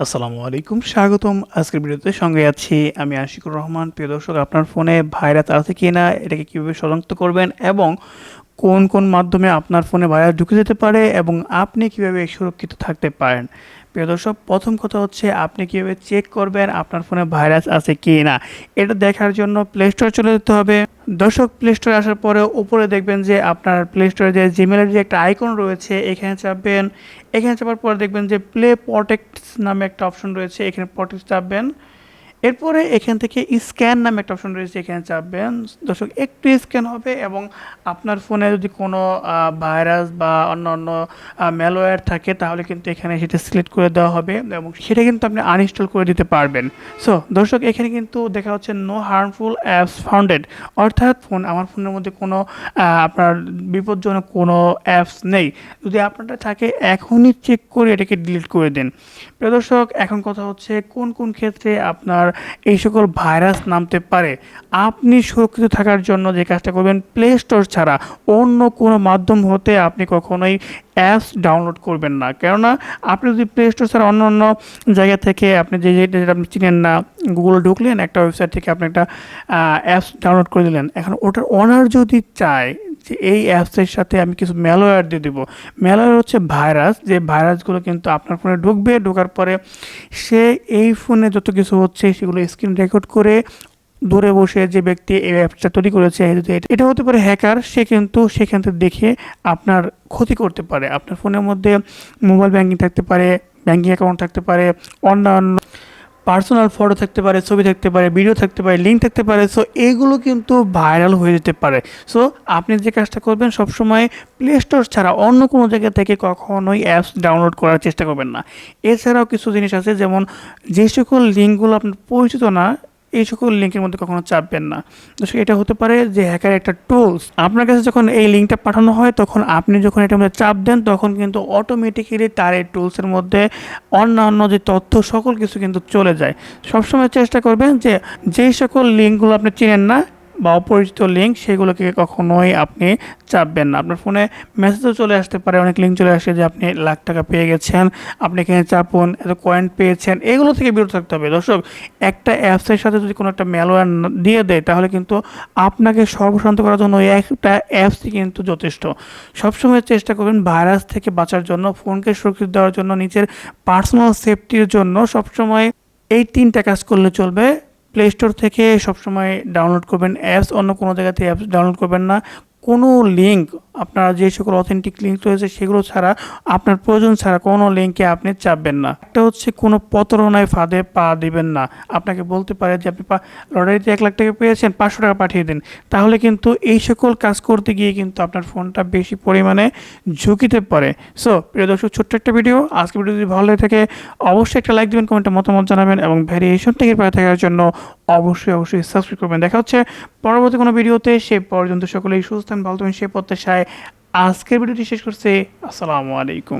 আসসালামু আলাইকুম, স্বাগতম আজকের ভিডিওতে। সঙ্গে আছি আমি আশিকুর রহমান। প্রিয় দর্শক, আপনার ফোনে ভাইরাস আছে কি না এটাকে কীভাবে শনাক্ত করবেন এবং কোন কোন মাধ্যমে আপনার ফোনে ভাইরাস ঢুকে যেতে পারে এবং আপনি কীভাবে সুরক্ষিত থাকতে পারেন? প্রিয় দর্শক, প্রথম কথা হচ্ছে আপনি কীভাবে চেক করবেন আপনার ফোনে ভাইরাস আছে কি না এটা দেখার জন্য প্লে স্টোর চলে যেতে হবে। দর্শক প্লে স্টোরে আসার পরে উপরে দেখবেন যে আপনার প্লে স্টোরে যে জিমেলের যে একটা আইকন রয়েছে, এখানে চাপবেন। এখানে চাপার পরে দেখবেন যে প্লে প্রটেক্টস নামে একটা অপশন রয়েছে, এখানে প্রটেক্ট চাপবেন। এরপরে এখান থেকে স্ক্যান নামে একটা অপশন রয়েছে এখানে চাপবেন। দর্শক, একটু স্ক্যান হবে এবং আপনার ফোনে যদি কোনো ভাইরাস বা অন্য অন্য ম্যালওয়্যার থাকে, তাহলে কিন্তু এখানে সেটা সিলেক্ট করে দেওয়া হবে এবং সেটা কিন্তু আপনি আনইনস্টল করে দিতে পারবেন। সো দর্শক, এখানে কিন্তু দেখা হচ্ছে নো হার্মফুল অ্যাপস ফাউন্ডেড অর্থাৎ ফোন, আমার ফোনের মধ্যে কোনো আপনার বিপজ্জনক কোনো অ্যাপস নেই। যদি আপনারটা থাকে, এখনই চেক করে এটাকে ডিলিট করে দিন। প্রিয় দর্শক, এখন কথা হচ্ছে কোন কোন ক্ষেত্রে আপনার এই সকল ভাইরাস নামতে পারে। আপনি সুরক্ষিত থাকার জন্য যে কাজটা করবেন প্লে স্টোর ছাড়া অন্য কোনো মাধ্যম হতে আপনি কখনোই অ্যাপস ডাউনলোড করবেন না। কেননা, আপনি যদি প্লে স্টোর ছাড়া অন্য অন্য জায়গা থেকে আপনি যে যেটা আপনি চিনেন না গুগলে ঢুকলেন, একটা ওয়েবসাইট থেকে আপনি একটা অ্যাপস ডাউনলোড করে দিলেন এখন ওটার অনার যদি চায় যে এই অ্যাপসের সাথে আমি কিছু ম্যালওয়্যার দিয়ে দেবো। ম্যালওয়্যার হচ্ছে ভাইরাস যে ভাইরাসগুলো কিন্তু আপনার ফোনে ঢুকবে, ঢোকার পরে সে এই ফোনে যত কিছু হচ্ছে সেগুলো স্ক্রিন রেকর্ড করে দূরে বসে যে ব্যক্তি এই অ্যাপসটা তৈরি করেছে এটা- হতে পারে হ্যাকার সে কিন্তু সেখান থেকে দেখে আপনার ক্ষতি করতে পারে। আপনার ফোনের মধ্যে মোবাইল ব্যাঙ্কিং থাকতে পারে ব্যাঙ্কিং অ্যাকাউন্ট থাকতে পারে, অন্যান্য পার্সোনাল ফটো থাকতে পারে, ছবি থাকতে পারে ভিডিও থাকতে পারে লিঙ্ক থাকতে পারে সো এগুলো কিন্তু ভাইরাল হয়ে যেতে পারে। সো আপনি যে কাজটা করবেন সবসময় প্লে স্টোর ছাড়া অন্য কোনো জায়গা থেকে কখনোই অ্যাপস ডাউনলোড করার চেষ্টা করবেন না। এছাড়াও কিছু জিনিস আছে, যেমন যে সকল লিঙ্কগুলো আপনার পরিচিত না এই সকল লিঙ্কের মধ্যে কখনো চাপবেন না। দর্শক, এটা হতে পারে যে হ্যাকার একটা টুলস আপনার কাছে যখন এই লিঙ্কটা পাঠানো হয়, তখন আপনি যখন এটার মধ্যে চাপ দেন, তখন কিন্তু অটোমেটিক্যালি তার এই টুলসের মধ্যে অন্যান্য যে তথ্য, সকল কিছু কিন্তু চলে যায়। সবসময় চেষ্টা করবেন যে যেই সকল লিঙ্কগুলো আপনি চেনেন না বা অপরিচিত লিঙ্ক সেগুলোকে কখনোই আপনি চাপবেন না। আপনার ফোনে মেসেজও চলে আসতে পারে, অনেক লিঙ্ক চলে আসে যে আপনি লাখ টাকা পেয়ে গেছেন, আপনি এখানে চাপুন, এত কয়েন পেয়েছেন, এগুলো থেকে বিরত থাকতে হবে। দর্শক, একটা অ্যাপসের সাথে যদি কোনো একটা ম্যালওয়্যার দিয়ে দেয়, তাহলে কিন্তু আপনাকে সর্বশান্ত করার জন্য ওই একটা অ্যাপসই কিন্তু যথেষ্ট। সবসময় চেষ্টা করবেন ভাইরাস থেকে বাঁচার জন্য ফোনকে সুরক্ষিত দেওয়ার জন্য, নিজের পার্সোনাল সেফটির জন্য সবসময় এই তিনটা কাজ করলে চলবে। প্লে স্টোর থেকে সবসময় ডাউনলোড করবেন অ্যাপস অন্য কোনো জায়গা থেকে অ্যাপস ডাউনলোড করবেন না। কোনো লিঙ্ক আপনার যে সকল অথেন্টিক লিঙ্ক রয়েছে সেগুলো ছাড়া আপনার প্রয়োজন ছাড়া কোনো লিঙ্কে আপনি চাপবেন না। একটা হচ্ছে কোনো প্রতারণায় ফাঁদে পা দিবেন না। আপনাকে বলতে পারে যে আপনি লটারিতে এক লাখ টাকা পেয়েছেন, পাঁচশো টাকা পাঠিয়ে দিন। তাহলে কিন্তু এই সকল কাজ করতে গিয়ে কিন্তু আপনার ফোনটা বেশি পরিমাণে ঝুঁকিতে পড়ে। সো প্রিয় দর্শক, ছোট্ট একটা ভিডিও আজকে ভিডিও যদি ভালো লাগে থাকে, অবশ্যই একটা লাইক দেবেন কমেন্টে মতামত জানাবেন এবং ভ্যারিয়েশন থেকে পায়ে থাকার জন্য অবশ্যই অবশ্যই সাবস্ক্রাইব করবেন। দেখা হচ্ছে পরবর্তী কোনো ভিডিওতে সে পর্যন্ত সকলেই সুস্থ থাকেন ভালো থাকবেন প্রত্যাশায় আজকের ভিডিওটি শেষ করছে। আসসালামু আলাইকুম।